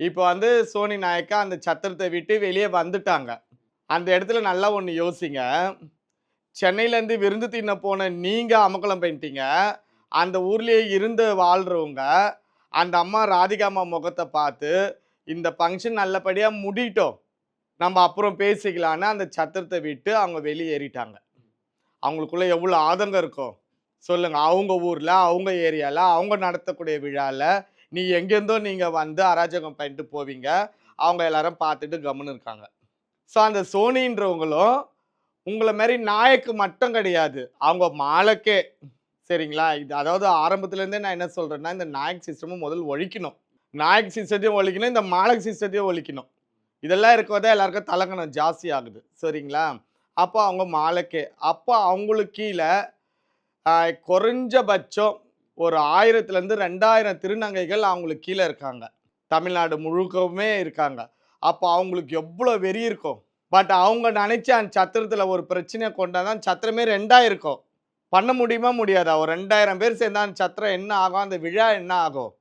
இப்போ வந்து சோனி நாயக்கா அந்த சத்திரத்தை விட்டு வெளியே வந்துட்டாங்க. அந்த இடத்துல நல்லா ஒன்று யோசிங்க. சென்னையிலேருந்து விருந்து தின்ன போன நீங்கள் அமக்கலம் பண்ணிட்டீங்க அந்த ஊர்லேயே இருந்து வாழ்கிறவங்க அந்த அம்மா ராதிகாமா முகத்தை பார்த்து இந்த ஃபங்க்ஷன் நல்லபடியாக முடிட்டோம். நம்ம அப்புறம் பேசிக்கலான்னு அந்த சத்திரத்தை விட்டு அவங்க வெளியேறிட்டாங்க அவங்களுக்குள்ள எவ்வளோ ஆதங்கம் இருக்கும்? சொல்லுங்கள் அவங்க ஊரில் அவங்க ஏரியாவில் அவங்க நடத்தக்கூடிய விழாவில் நீ எங்கேருந்தோ நீங்கள் வந்து அராஜகம் பண்ணிட்டு போவீங்க. அவங்க எல்லாரும் பார்த்துட்டு கம்முன்னு இருக்காங்க. ஸோ அந்த சோனின்றவங்களும் உங்களை மாதிரி நாயக்கு மட்டும் கிடையாது. அவங்க மாலக்கே. சரிங்களா? இது அதாவது ஆரம்பத்துலேருந்தே நான் என்ன சொல்கிறேன்னா இந்த நாயக் சிஸ்டமும் முதல் ஒழிக்கணும். நாயக் சிஸ்டத்தையும் ஒழிக்கணும் இந்த மாலக் சிஸ்டத்தையும் ஒழிக்கணும். இதெல்லாம் இருக்கதான் எல்லாருக்கும் தலங்கணும் ஜாஸ்தி ஆகுது. சரிங்களா? அப்போ அவங்க மாலக்கே. அப்போ அவங்களுக்கு கீழே குறைஞ்சபட்சம் ஒரு ஆயிரத்துலேருந்து ரெண்டாயிரம் திருநங்கைகள் அவங்களுக்கு கீழே இருக்காங்க. தமிழ்நாடு முழுக்கவுமே இருக்காங்க. அப்போ அவங்களுக்கு எவ்வளோ வெறி இருக்கும். பட் அவங்க நினச்சி அந்த சத்திரத்தில் ஒரு பிரச்சனையை கொண்டாதான் சத்திரமே ரெண்டாக இருக்கும். பண்ண முடியுமா முடியாதா? ஒரு ரெண்டாயிரம் பேர் சேர்ந்தா அந்த சத்திரம் என்ன ஆகும்? அந்த விழா என்ன ஆகும்?